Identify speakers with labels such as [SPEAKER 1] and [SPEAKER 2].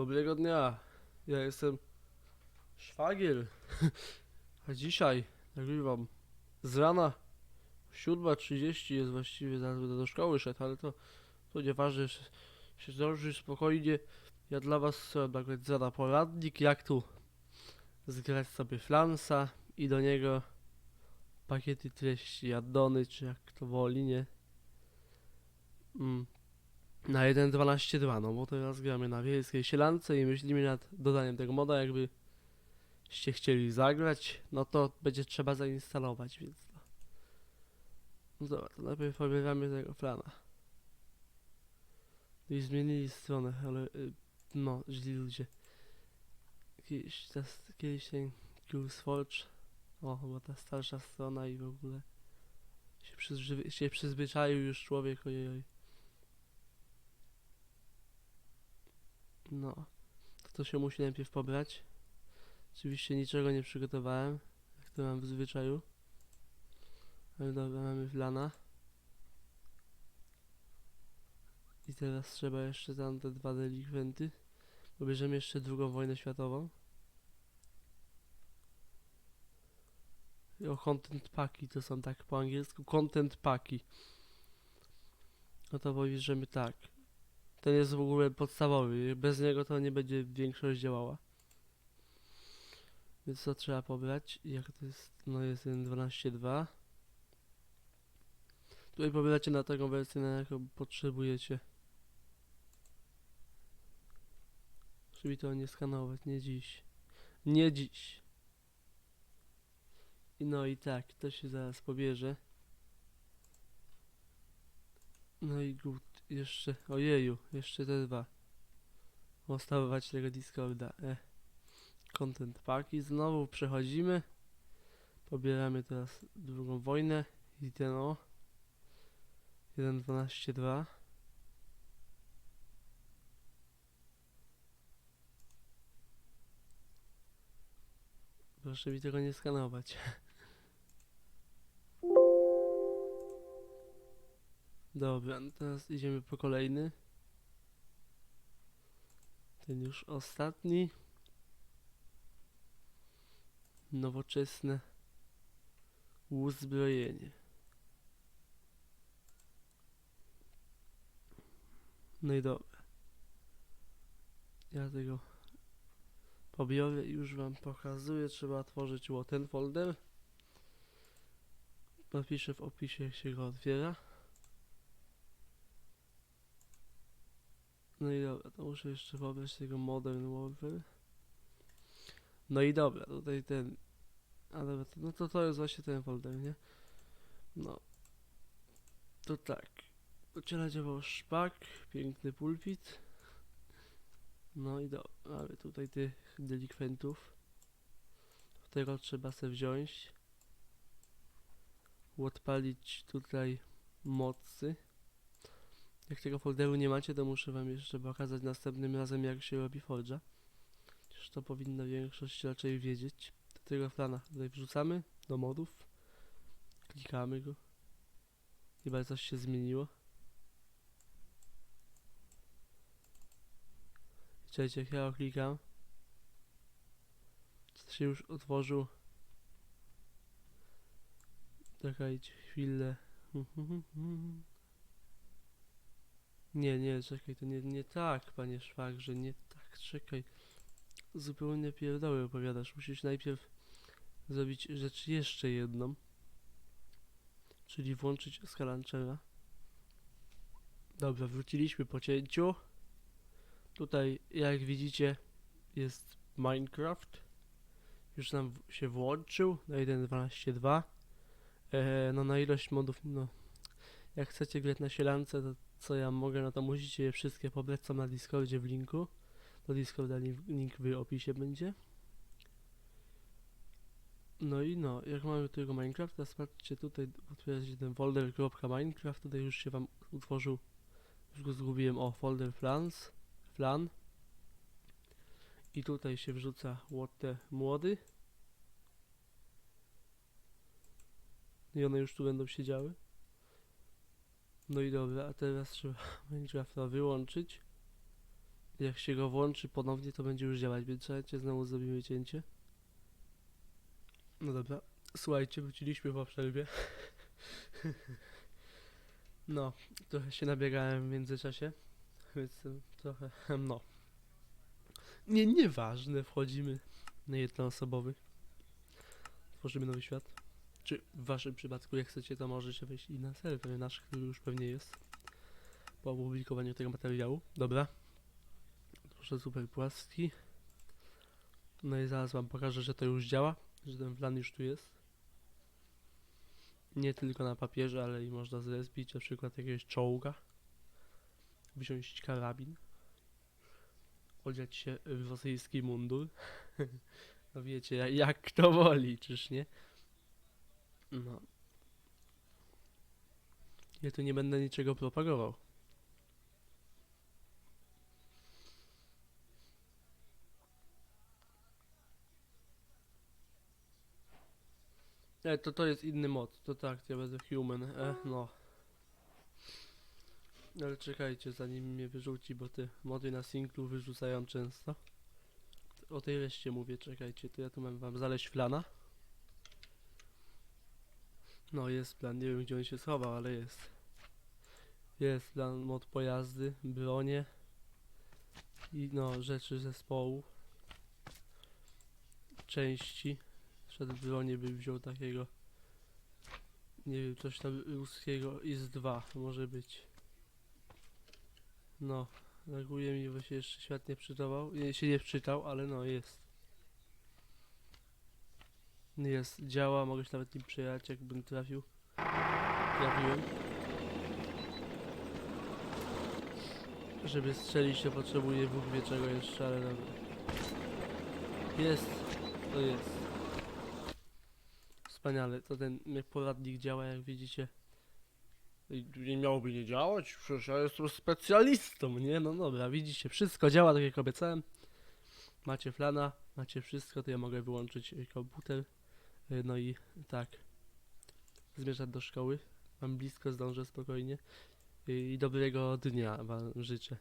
[SPEAKER 1] Dobrego dnia. Ja jestem szwagier. A dzisiaj nagrywam z rana 7.30 jest właściwie, zaraz będę do szkoły szedł, ale to, to nieważne, się, się zdąży spokojnie. Ja dla was chciałem nagrać z rana poradnik, jak tu zgrać sobie flansa i do niego pakiety treści, addony, czy jak kto woli, nie? Mm. Na 1.12.2, no bo teraz gramy na wiejskiej sielance i myślimy nad dodaniem tego moda, jakby ście chcieli zagrać, no to będzie trzeba zainstalować, więc no. No dobra, to najpierw pobieramy tego flana. I zmienili stronę, ale y, no, źli ludzie. Kiedyś, ta, kiedyś ten CubeSforge, o, chyba ta starsza strona i w ogóle się, przyzwy, się przyzwyczaił już człowiek, ojej. No, to, to się musi najpierw pobrać. Oczywiście niczego nie przygotowałem, jak to mam w zwyczaju. Ale dobra, mamy flana. I teraz trzeba jeszcze tam te dwa delikwenty. Bo bierzemy jeszcze drugą wojnę światową. O content paki to są tak po angielsku. Content paki. No to pobierzemy tak. Ten jest w ogóle podstawowy. Bez niego to nie będzie większość działała. Więc to trzeba pobrać. Jak to jest? No jest 1.12.2. Tutaj pobieracie na taką wersję, na jaką potrzebujecie. Żeby to nie skanować, nie dziś. Nie dziś. I no i tak, to się zaraz pobierze. No i gut, jeszcze, ojeju, jeszcze te dwa. Ustawować tego Discorda, e. Content paki, znowu przechodzimy. Pobieramy teraz drugą wojnę i ten o. 1.12.2 Proszę mi tego nie skanować. Dobra, no teraz idziemy po kolejny. Ten już ostatni. Nowoczesne uzbrojenie. No i dobra. Ja tego pobiorę i już wam pokazuję. Trzeba otworzyć ło ten folder. Napiszę w opisie jak się go otwiera. No i dobra, to muszę jeszcze pobrać tego Modern Warfare. No i dobra, tutaj ten... A dobra, to, no to to jest właśnie ten folder, nie? No. To tak. Uciela działał szpak, piękny pulpit. No i dobra, mamy tutaj tych delikwentów. Tego trzeba sobie wziąć. Odpalić tutaj mocy. Jak tego folderu nie macie, to muszę wam jeszcze pokazać następnym razem jak się robi Forge'a. Przecież to powinna większość raczej wiedzieć. Do tego flana tutaj wrzucamy do modów. Klikamy go. Chyba coś się zmieniło. Czekajcie, jak ja klikam. To się już otworzył. Czekajcie chwilę. Nie, nie, czekaj, to nie, nie tak, panie szwagrze, nie tak, czekaj. Zupełnie pierdoły opowiadasz. Musisz najpierw zrobić rzecz jeszcze jedną. Czyli włączyć skalanczera. Dobra, wróciliśmy po cięciu. Tutaj, jak widzicie, jest Minecraft. Już nam się włączył na 1.12.2. E, no na ilość modów, no jak chcecie grać na sielance, to co ja mogę, no to musicie je wszystkie pobrać, są na Discordzie w linku. Do Discorda link, w opisie będzie. No i no, jak mamy tego Minecrafta, sprawdźcie tutaj, otwieracie ten folder .minecraft, tutaj już się wam utworzył, już go zgubiłem, o, folder flans, flan. I tutaj się wrzuca łote młody. I one już tu będą siedziały. No i dobra, a teraz trzeba Minecrafta wyłączyć. Jak się go włączy ponownie, to będzie już działać, więc czekajcie, znowu zrobimy cięcie. No dobra, słuchajcie, wróciliśmy po przerwie. No, trochę się nabiegałem w międzyczasie, więc trochę, no. Nie, nieważne, wchodzimy na jednoosobowy. Tworzymy nowy świat. Czy w waszym przypadku, jak chcecie, to możecie wejść i na serwer nasz, który już pewnie jest po opublikowaniu tego materiału. Dobra. Proszę super płaski. No i zaraz wam pokażę, że to już działa, że ten plan już tu jest. Nie tylko na papierze, ale i można zrespić na przykład jakiegoś czołga. Wziąć karabin. Odziać się w rosyjski mundur. no wiecie, jak, kto woli, czyż nie? No. Ja tu nie będę niczego propagował. Nie, to to jest inny mod, to tak, ja będę human, e, no. Ale czekajcie, zanim mnie wyrzuci, bo te mody na singlu wyrzucają często. O tej reszcie mówię, czekajcie, to ja tu mam wam znaleźć flana. No jest plan, nie wiem gdzie on się schował, ale jest. Jest plan mod pojazdy, bronie i no rzeczy zespołu. Części. Przed bronie bym wziął takiego nie wiem, coś tam ruskiego IS-2 może być. No, reaguje mi, bo się jeszcze świat nie przydawał, nie, się nie wczytał, ale no jest. Jest, działa, mogę się nawet nim przejechać, jakbym trafił. Trafiłem. Żeby strzelić to potrzebuję Bóg wie czego jeszcze, ale dobra. Jest, to jest. Wspaniale, to ten poradnik działa, jak widzicie. Nie miałoby nie działać, przecież ja jestem specjalistą, nie? No dobra, widzicie, wszystko działa tak jak obiecałem. Macie flana, macie wszystko, to ja mogę wyłączyć komputer. Y, No i tak, zmierzać do szkoły. Mam blisko, zdążę spokojnie. Y, I dobrego dnia wam życzę.